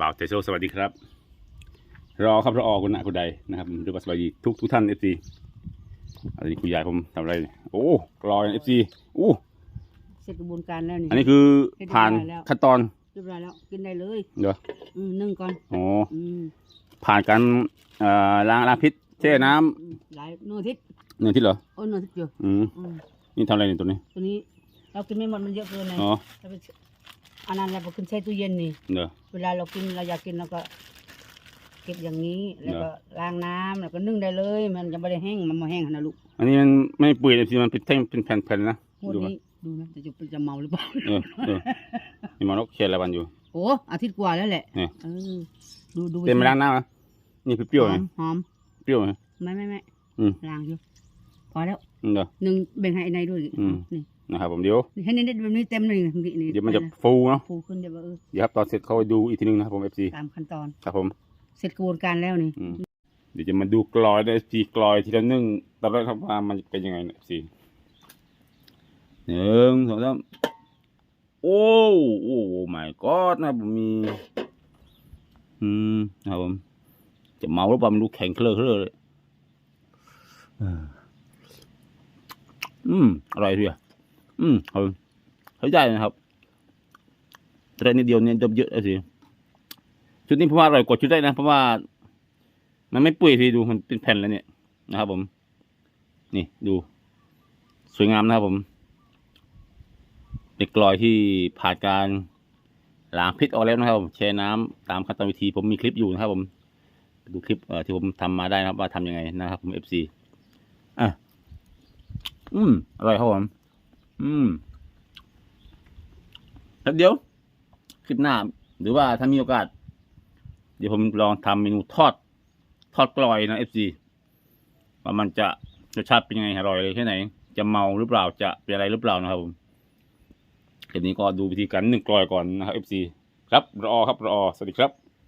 บ่าวเตโซสวัสดีครับ รอครับรอคุณนะคุณใดนะครับดูว่าสวัสดีทุกทุกท่านเอฟซีอันนี้คุณยายผมทำอะไรเนี่ยโอ้รอเอฟซีโอ้เสร็จกระบวนการแล้วนี่อันนี้คือผ่านเรียบร้อยแล้วขั้นตอนเรียบร้อยแล้วกินได้เลยเดี๋ยวอืมนึ่งก่อนอ๋ออืมผ่านการเอ่อล้างล้างพิษแช่น้อืมหลายนวดทิศำเนื้อที่เหรอโอ้ยนวดทิศอยู่อืมอืมนี่ทำอะไรเนี่ยตัวนี้ตัวนี้ เรากินไม่หมดมันเยอะเกินเลยอ๋อเราไป อันนั้นเราไปขึ้นแช่ตู้เย็นนี่เดี๋ยวเวลาเรากินเราอยากกินเราก็เก็บอย่างนี้แล้วก็ล้างน้ำแล้วก็นึ่งได้เลย มันจะไม่ได้แห้งมันไม่แห้งนะลูกอันนี้มันไม่เปื่อยเอฟซีมันเป็นแท่งเป็นแผ่นๆนะงวดดูก่อนนี้ดูนะจะจะจะเมาหรือเปล่าเออเออนี่มันนกเขียนอะไรวันอยู่ โอ้อาทิตย์กว่าแล้วแหละนี่เออดูดูเต็มไปล้างหน้าไหมนี่เปรี้ยวๆหอไงมหอมเปรี้ยวไง ไม่ไม่ไม่อืม ล้างอยู่พอแล้วเดี๋ยวหนึ่งแบ่งให้ไอ้นายด้วยอืม นี่ นะครับผมเดี๋ยวนี่ให้เน้นๆแบบนี้เต็มเลยนี่นี่เดี๋ยวมันจะไปฟูเนาะฟูขึ้นเดี๋ยวว่าเออเดี๋ยวครับตอนเสร็จเขาไปดูอีกทีนึงนะครับผมเอฟซีตามขั้นตอนครับผมเสร็จกระบวนการแล้วนี่อืมเดี๋ยวจะมาดูกลอยได้สีกลอยทีละหนึ่งตอนแรกครับว่ามันเป็นยังไงเนี่ยสีหนึ่งสองสามโอ้โอ้โอ้ my god นะครับผมมีอืมนะครับผมจะเมาหรือเปล่ามันดูแข็งเคลอะเคลอะเลยอ่าอืมอร่อยทีอะ อืมครับผมใช้ได้นะครับแต่นิดเดียวเนี่ยเดิมเยอะเลยสิชุดนี้ผมว่าอร่อยกว่าชุดแรกนะเพราะว่า มันไม่เปื่อยทีดูมันเป็นแผ่นแล้วเนี่ยนะครับ ผม นี่ดูสวยงามนะครับผมเป็นกลอยที่ผ่านการล้างพิษออกแล้วนะครับผมแช่น้ำตามขั้นตอนวิธีผมมีคลิปอยู่นะครับ ผมดูคลิปเอ่อที่ผมทำมาได้นะครับ ว่าทำยังไงนะครับ ผม FC อะอืมอร่อยครับผม อืมแล้วเดี๋ยวคลิปหน้า หรือว่าถ้ามีโอกาส เดี๋ยวผมลองทำเมนูทอด ทอดกลอยนะ FC ว่ามันจะรสชาติเป็นยังไงอร่อยเลยแค่ไหน จะเมาหรือเปล่าจะเป็นอะไรหรือเปล่านะครับผมคลิปนี้ก็ดูวิธีการหนึ่งกลอยก่อนนะครับ FC ครับรอครับรอสวัสดีครับ